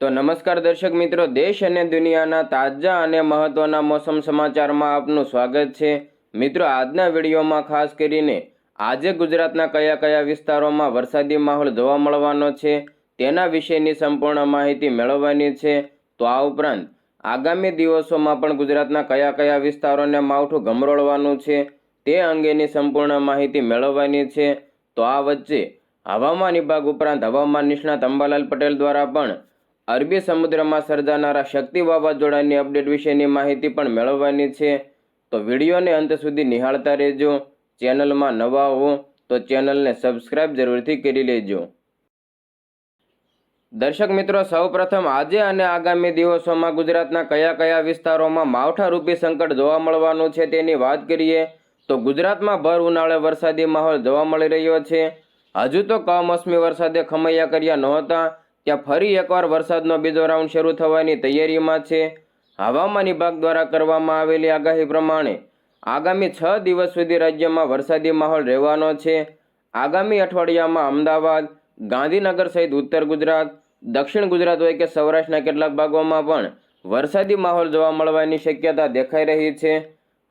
તો નમસ્કાર દર્શક મિત્રો, દેશ અને દુનિયાના તાજા અને મહત્વના મોસમ સમાચારમાં આપનું સ્વાગત છે. મિત્રો, આજના વિડીયોમાં ખાસ કરીને આજે ગુજરાતના કયા કયા વિસ્તારોમાં વરસાદી માહોલ જોવા મળવાનો છે, તેના વિશેની સંપૂર્ણ માહિતી મેળવવાની છે. તો આ ઉપરાંત આગામી દિવસોમાં પણ ગુજરાતના કયા કયા વિસ્તારોને માવઠું ગમરોળવાનું છે, તે અંગેની સંપૂર્ણ માહિતી મેળવવાની છે. તો આ વચ્ચે હવામાન વિભાગ ઉપરાંત હવામાન નિષ્ણાત અંબાલાલ પટેલ દ્વારા પણ અરબી સમુદ્રમાં સર્જાનારા શક્તિ વાવાઝોડાની અપડેટ વિશેની માહિતી પણ મેળવવાની છે. તો વિડીયોને અંત સુધી નિહાળતા રહેજો. ચેનલમાં નવા હો તો ચેનલને સબસ્ક્રાઇબ જરૂરથી કરી લેજો. દર્શક મિત્રો, સૌપ્રથમ આજે અને આગામી દિવસોમાં ગુજરાતના કયા કયા વિસ્તારોમાં માવઠારૂપી સંકટ જોવા મળવાનું છે તેની વાત કરીએ તો ગુજરાતમાં ભર ઉનાળે વરસાદી માહોલ જોવા મળી રહ્યો છે. હજુ તો કમોસમી વરસાદે ખમૈયા કર્યા નહોતા. ત્યાં ફરી એકવાર વરસાદનો બીજો રાઉન્ડ શરૂ થવાની તૈયારીમાં છે. હવામાન વિભાગ દ્વારા કરવામાં આવેલી આગાહી પ્રમાણે આગામી છ દિવસ સુધી રાજ્યમાં વરસાદી માહોલ રહેવાનો છે. આગામી અઠવાડિયામાં અમદાવાદ, ગાંધીનગર સહિત ઉત્તર ગુજરાત, દક્ષિણ ગુજરાત હોય કે સૌરાષ્ટ્રના કેટલાક ભાગોમાં પણ વરસાદી માહોલ જોવા મળવાની શક્યતા દેખાઈ રહી છે.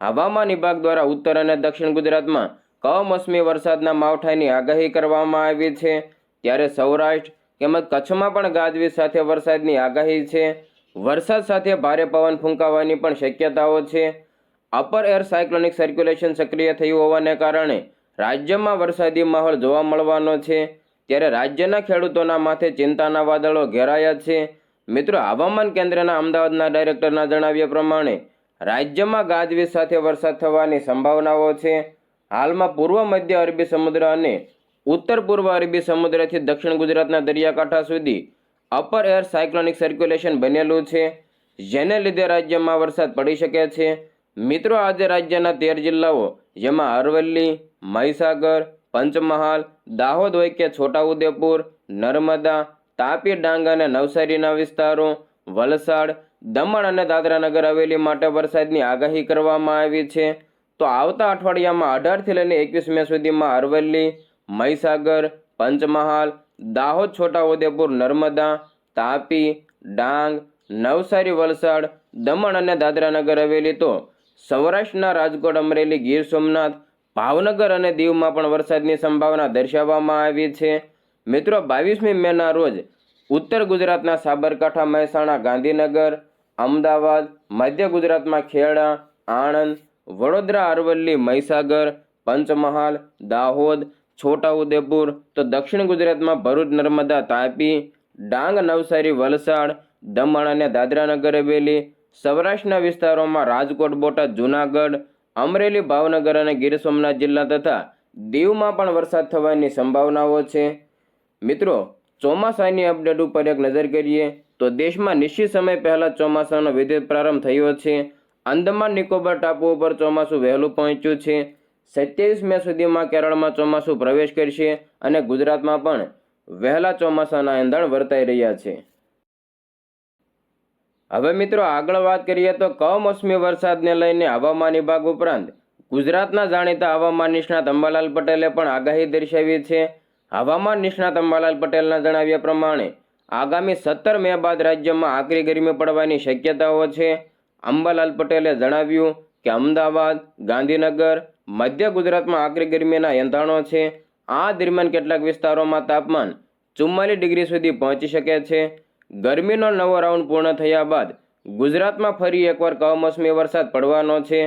હવામાન વિભાગ દ્વારા ઉત્તર અને દક્ષિણ ગુજરાતમાં કમોસમી વરસાદના માવઠાની આગાહી કરવામાં આવી છે. ત્યારે સૌરાષ્ટ્ર તેમજ કચ્છમાં પણ ગાજવીજ સાથે વરસાદની આગાહી છે. વરસાદ સાથે ભારે પવન ફૂંકાવાની પણ શક્યતાઓ છે. અપર એર સાયક્લોનિક સર્ક્યુલેશન સક્રિય થયું હોવાને કારણે રાજ્યમાં વરસાદી માહોલ જોવા મળવાનો છે. ત્યારે રાજ્યના ખેડૂતોના માથે ચિંતાના વાદળો ઘેરાયા છે. મિત્રો, હવામાન કેન્દ્રના અમદાવાદના ડાયરેક્ટરના જણાવ્યા પ્રમાણે રાજ્યમાં ગાજવીજ સાથે વરસાદ થવાની સંભાવનાઓ છે. હાલમાં પૂર્વ મધ્ય અરબી સમુદ્ર અને ઉત્તર પૂર્વ અરબી સમુદ્રથી દક્ષિણ ગુજરાતના દરિયાકાંઠા સુધી અપર એર સાયક્લોનિક સર્ક્યુલેશન બનેલું છે. જેને લીધે રાજ્યમાં વરસાદ પડી શકે છે. મિત્રો, આજે રાજ્યના તેર જિલ્લાઓ, જેમાં અરવલ્લી, મહીસાગર, પંચમહાલ, દાહોદ હોય છોટાઉદેપુર, નર્મદા, તાપી, ડાંગ અને નવસારીના વિસ્તારો, વલસાડ, દમણ અને દાદરાનગર હવેલી માટે વરસાદની આગાહી કરવામાં આવી છે. તો આવતા અઠવાડિયામાં અઢારથી લઈને એકવીસ મે સુધીમાં અરવલ્લી મહીસાગર, પંચમહાલ, દાહોદ, છોટાઉદેપુર, નર્મદા, તાપી, ડાંગ, નવસારી, વલસાડ, દમણ અને દાદરાનગર હવેલી તો સૌરાષ્ટ્રના રાજકોટ, અમરેલી, ગીર સોમનાથ, ભાવનગર અને દીવમાં પણ વરસાદની સંભાવના દર્શાવવામાં આવી છે. મિત્રો, બાવીસમી મેના રોજ ઉત્તર ગુજરાતના સાબરકાંઠા, મહેસાણા, ગાંધીનગર, અમદાવાદ, મધ્ય ગુજરાતમાં ખેડા, આણંદ, વડોદરા, અરવલ્લી, મહીસાગર, પંચમહાલ, દાહોદ છોટાઉદેપુર તો દક્ષિણ ગુજરાતમાં ભરૂચ, નર્મદા, તાપી, ડાંગ, નવસારી, વલસાડ, દમણ અને દાદરાનગર હવેલી સૌરાષ્ટ્રના વિસ્તારોમાં રાજકોટ, બોટાદ, જૂનાગઢ, અમરેલી, ભાવનગર અને ગીર સોમનાથ જિલ્લા તથા દીવમાં પણ વરસાદ થવાની સંભાવનાઓ છે. મિત્રો, ચોમાસાની અપડેટ ઉપર એક નજર કરીએ તો દેશમાં નિશ્ચિત સમય પહેલાં ચોમાસાનો વિદ્યુત પ્રારંભ થયો છે. અંદમાન, નિકોબાર ટાપુ ઉપર ચોમાસું વહેલું પહોંચ્યું છે. સત્યાવીસ મે સુધીમાં કેરળમાં ચોમાસું પ્રવેશ કરશે અને ગુજરાતમાં પણ વહેલા ચોમાસાના એંધણ વર્તાઈ રહ્યા છે. હવે મિત્રો આગળ વાત કરીએ તો કમોસમી વરસાદને લઈને હવામાન વિભાગ ઉપરાંત ગુજરાતના જાણીતા હવામાન નિષ્ણાત અંબાલાલ પટેલે પણ આગાહી દર્શાવી છે. હવામાન નિષ્ણાત અંબાલાલ પટેલના જણાવ્યા પ્રમાણે આગામી સત્તર મે બાદ રાજ્યમાં આકરી ગરમી પડવાની શક્યતાઓ છે. અંબાલાલ પટેલે જણાવ્યું કે અમદાવાદ, ગાંધીનગર મધ્ય ગુજરાતમાં આકરી ગરમીના યંધાણો છે. આ દરમિયાન કેટલાક વિસ્તારોમાં તાપમાન ચુમ્માલીસ ડિગ્રી સુધી પહોંચી શકે છે. ગરમીનો નવો રાઉન્ડ પૂર્ણ થયા બાદ ગુજરાતમાં ફરી એકવાર કમોસમી વરસાદ પડવાનો છે.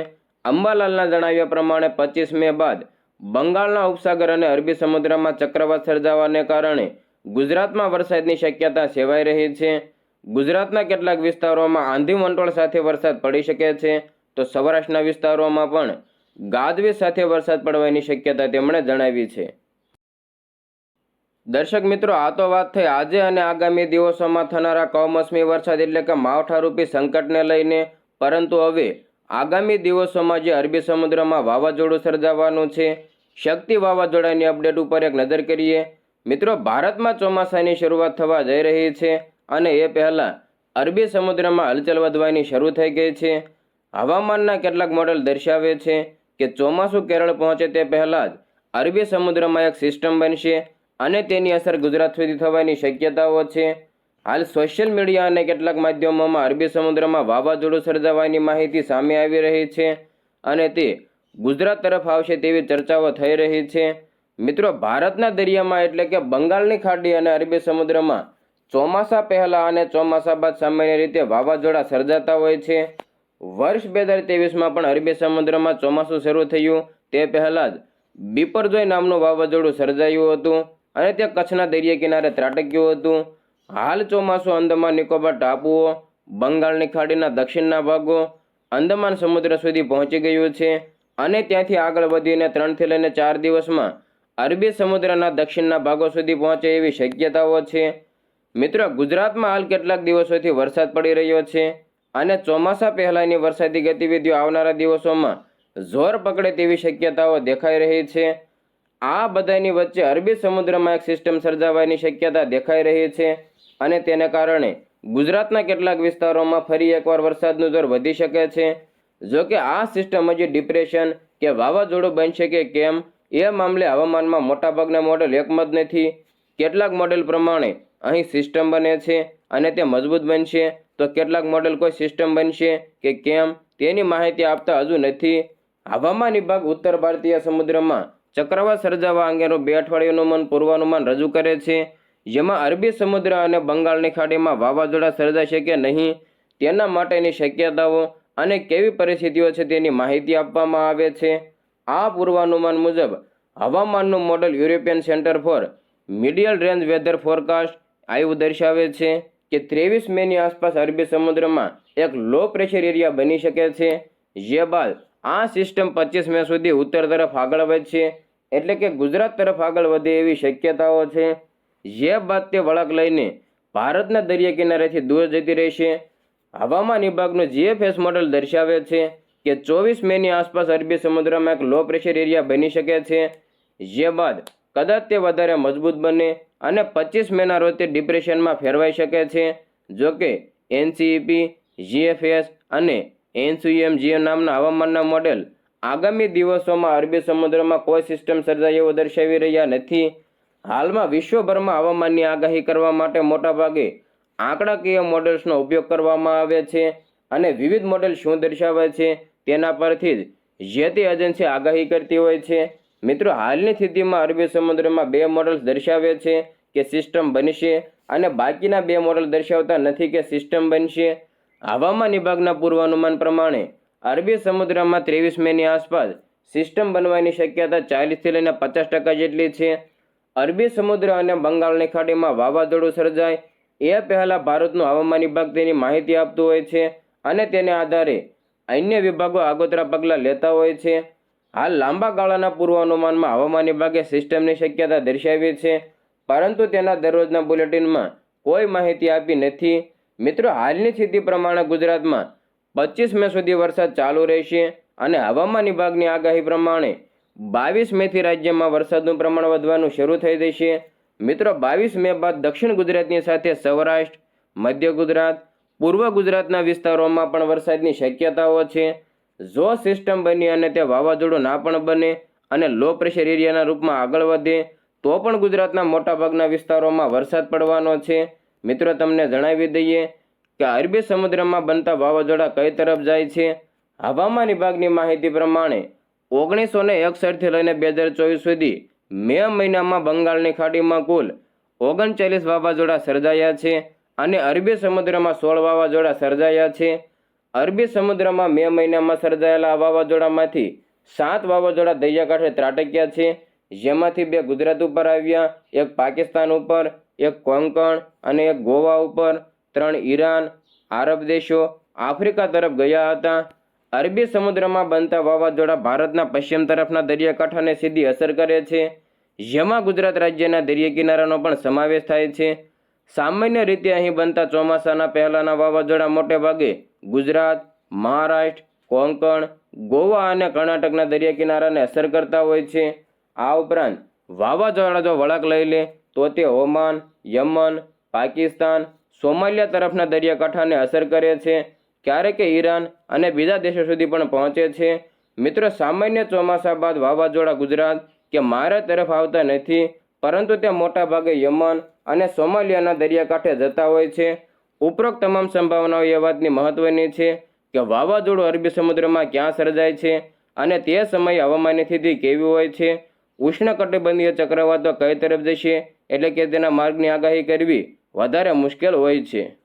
અંબાલાલના જણાવ્યા પ્રમાણે પચીસ મે બાદ બંગાળના ઉપસાગર અને અરબી સમુદ્રમાં ચક્રવાત સર્જાવાને કારણે ગુજરાતમાં વરસાદની શક્યતા સેવાઈ રહી છે. ગુજરાતના કેટલાક વિસ્તારોમાં આંધી વંટોળ સાથે વરસાદ પડી શકે છે. તો સૌરાષ્ટ્રના વિસ્તારોમાં પણ ગાજવીજ સાથે વરસાદ પડવાની શક્યતા તેમણે જણાવી છે. દર્શક મિત્રો, આ તો વાત થઈ. આજે અને આગામી દિવસોમાં થનારા કમોસમી વરસાદ એટલે કે માવઠારૂપી સંકટને લઈને. પરંતુ હવે આગામી દિવસોમાં જે અરબી સમુદ્રમાં વાવાઝોડું સર્જાવાનું છે, શક્તિ વાવાઝોડાની અપડેટ ઉપર એક નજર કરીએ. મિત્રો, ભારતમાં ચોમાસાની શરૂઆત થવા જઈ રહી છે અને એ પહેલાં અરબી સમુદ્રમાં હલચલ વધવાની શરૂ થઈ ગઈ છે. હવામાનના કેટલાક મોડેલ દર્શાવે છે કે ચોમાસું કેરળ પહોંચે તે પહેલાં જ અરબી સમુદ્રમાં એક સિસ્ટમ બનશે અને તેની અસર ગુજરાત સુધી થવાની શક્યતાઓ છે. હાલ સોશિયલ મીડિયા અને કેટલાક માધ્યમોમાં અરબી સમુદ્રમાં વાવાઝોડું સર્જાવાની માહિતી સામે આવી રહી છે અને તે ગુજરાત તરફ આવશે તેવી ચર્ચાઓ થઈ રહી છે. મિત્રો, ભારતના દરિયામાં એટલે કે બંગાળની ખાડી અને અરબી સમુદ્રમાં ચોમાસા પહેલાં અને ચોમાસા બાદ સામાન્ય રીતે વાવાઝોડા સર્જાતા હોય છે. વર્ષ બે હજાર ત્રેવીસમાં પણ અરબી સમુદ્રમાં ચોમાસું શરૂ થયું. તે પહેલાં જ બિપરજોય નામનું વાવાઝોડું સર્જાયું હતું અને તે કચ્છના દરિયા કિનારે ત્રાટક્યું હતું. હાલ ચોમાસું અંદમાન નિકોબાર ટાપુઓ, બંગાળની ખાડીના દક્ષિણના ભાગો, અંદમાન સમુદ્ર સુધી પહોંચી ગયું છે અને ત્યાંથી આગળ વધીને ત્રણથી લઈને ચાર દિવસમાં અરબી સમુદ્રના દક્ષિણના ભાગો સુધી પહોંચે એવી શક્યતાઓ છે. મિત્રો, ગુજરાતમાં હાલ કેટલાક દિવસોથી વરસાદ પડી રહ્યો છે. અને ચોમાસા પહેલાંની વરસાદી ગતિવિધિઓ આવનારા દિવસોમાં જોર પકડે તેવી શક્યતાઓ દેખાઈ રહી છે. આ બધાની વચ્ચે અરબી સમુદ્રમાં એક સિસ્ટમ સર્જાવાની શક્યતા દેખાઈ રહી છે અને તેને કારણે ગુજરાતના કેટલાક વિસ્તારોમાં ફરી એકવાર વરસાદનું જોર વધી શકે છે. જો કે આ સિસ્ટમ હજી ડિપ્રેશન કે વાવાઝોડું બનશે કે કેમ એ મામલે હવામાનમાં મોટાભાગના મોડેલ એકમત નથી. કેટલાક મોડેલ પ્રમાણે અહીં સિસ્ટમ બને છે અને તે મજબૂત બનશે. તો કેટલાક મોડેલ કોઈ સિસ્ટમ બનશે કે કેમ તેની માહિતી આપતા હજુ નથી. હવામાન વિભાગ ઉત્તર ભારતીય સમુદ્રમાં ચક્રવાત સર્જાવા અંગેનું બે અઠવાડિયાનું મન પૂર્વાનુમાન રજૂ કરે છે. જેમાં અરબી સમુદ્ર અને બંગાળની ખાડીમાં વાવાઝોડા સર્જાશે કે નહીં તેના માટેની શક્યતાઓ અને કેવી પરિસ્થિતિઓ છે તેની માહિતી આપવામાં આવે છે. આ પૂર્વાનુમાન મુજબ હવામાનનું model European centre for medium range weather forecast આવ્યું દર્શાવે છે. કે ત્રેવીસ મેની આસપાસ અરબી સમુદ્રમાં એક લો પ્રેશર એરિયા બની શકે છે, જે બાદ આ સિસ્ટમ પચીસ મે સુધી ઉત્તર તરફ આગળ વધશે. એટલે કે ગુજરાત તરફ આગળ વધે એવી શક્યતાઓ છે. જે બાદ તે વળાંક લઈને ભારતના દરિયા કિનારેથી દૂર જતી રહેશે. હવામાન વિભાગનું જીએફએસ મોડલ દર્શાવે છે કે ચોવીસ મેની આસપાસ અરબી સમુદ્રમાં એક લો પ્રેશર એરિયા બની શકે છે. જે બાદ કદાચ તે વધારે મજબૂત બને અને પચીસ મેના રોજ તે ડિપ્રેશનમાં ફેરવાઈ શકે છે. જો કે, એનસીઈપી, જીએફએસ અને એનસીએમજીએ નામના હવામાનના મોડેલ આગામી દિવસોમાં અરબી સમુદ્રમાં કોઈ સિસ્ટમ સર્જાય એવું દર્શાવી રહ્યા નથી. હાલમાં વિશ્વભરમાં હવામાનની આગાહી કરવા માટે મોટાભાગે આંકડાકીય મોડેલ્સનો ઉપયોગ કરવામાં આવે છે અને વિવિધ મોડેલ શું દર્શાવે છે તેના પરથી જ જે તે એજન્સી આગાહી કરતી હોય છે. મિત્રો, હાલની સ્થિતિમાં અરબી સમુદ્રમાં બે મોડલ્સ દર્શાવે છે કે સિસ્ટમ બનશે અને બાકીના બે મોડલ દર્શાવતા નથી કે સિસ્ટમ બનશે. હવામાન વિભાગના પૂર્વાનુમાન પ્રમાણે અરબી સમુદ્રમાં ત્રેવીસ મેની આસપાસ સિસ્ટમ બનવાની શક્યતા ચાલીસથી લઈને પચાસ ટકા જેટલી છે. અરબી સમુદ્ર અને બંગાળની ખાડીમાં વાવાઝોડું સર્જાય એ પહેલાં ભારતનું હવામાન વિભાગ તેની માહિતી આપતું હોય છે અને તેને આધારે અન્ય વિભાગો આગોતરા પગલાં લેતા હોય છે. હાલ લાંબા ગાળાના પૂર્વાનુમાનમાં હવામાન વિભાગે સિસ્ટમની શક્યતા દર્શાવી છે, પરંતુ તેના દરરોજના બુલેટિનમાં કોઈ માહિતી આપી નથી. મિત્રો, હાલની સ્થિતિ પ્રમાણે ગુજરાતમાં પચીસ મે સુધી વરસાદ ચાલુ રહેશે અને હવામાન વિભાગની આગાહી પ્રમાણે બાવીસ મેથી રાજ્યમાં વરસાદનું પ્રમાણ વધવાનું શરૂ થઈ જશે. મિત્રો, બાવીસ મે બાદ દક્ષિણ ગુજરાતની સાથે સૌરાષ્ટ્ર, મધ્ય ગુજરાત, પૂર્વ ગુજરાતના વિસ્તારોમાં પણ વરસાદની શક્યતાઓ છે. જો સિસ્ટમ બની અને તે વાવાઝોડું ના પણ બને અને લો પ્રેશર એરિયાના રૂપમાં આગળ વધે, તો પણ ગુજરાતના મોટાભાગના વિસ્તારોમાં વરસાદ પડવાનો છે. મિત્રો, તમને જણાવી દઈએ કે અરબી સમુદ્રમાં બનતા વાવાઝોડા કઈ તરફ જાય છે? હવામાન વિભાગની માહિતી પ્રમાણે, ઓગણીસો ને એકસઠથી લઈને બે હજાર ચોવીસ સુધી મે મહિનામાં બંગાળની ખાડીમાં કુલ ઓગણચાલીસ વાવાઝોડા સર્જાયા છે અને અરબી સમુદ્રમાં સોળ વાવાઝોડા સર્જાયા છે. અરબી સમુદ્રમાં મે મહિનામાં સર્જાયેલા વાવાઝોડામાંથી સાત વાવાઝોડા દરિયાકાંઠે ત્રાટક્યા છે. જેમાંથી બે ગુજરાત ઉપર આવ્યા, એક પાકિસ્તાન ઉપર, એક કોંકણ અને એક ગોવા ઉપર. ત્રણ ઈરાન, આરબ દેશો આફ્રિકા તરફ ગયા હતા. અરબી સમુદ્રમાં બનતા વાવાઝોડા ભારતના પશ્ચિમ તરફના દરિયાકાંઠાને સીધી અસર કરે છે. જેમાં ગુજરાત રાજ્યના દરિયા કિનારાનો પણ સમાવેશ થાય છે. સામાન્ય રીતે અહીં બનતા ચોમાસાના પહેલાંના વાવાઝોડા મોટે ભાગે ગુજરાત, મહારાષ્ટ્ર, કોંકણ, ગોવા અને કર્ણાટકના દરિયા કિનારાને અસર કરતા હોય છે. આ ઉપરાંત વાવાઝોડા જો વળાંક લઈ લે, તો તે ઓમાન, યમન, પાકિસ્તાન, સોમાલિયા તરફના દરિયાકાંઠાને અસર કરે છે. ક્યારેક ઈરાન અને બીજા દેશો સુધી પણ પહોંચે છે. મિત્રો, સામાન્ય ચોમાસા બાદ વાવાઝોડા ગુજરાત કે મારા તરફ આવતા નથી, પરંતુ તે મોટાભાગે યમન અને સોમાલિયાના દરિયાકાંઠે જતા હોય છે. ઉપરોક્ત તમામ સંભાવનાઓ એ વાતની મહત્વની છે કે વાવાઝોડું અરબી સમુદ્રમાં ક્યાં સર્જાય છે અને તે સમયે હવામાનની સ્થિતિ કેવી હોય છે? ઉષ્ણકટિબંધીય ચક્રવાતો કઈ તરફ જશે? એટલે કે તેના માર્ગની આગાહી કરવી વધારે મુશ્કેલ હોય છે.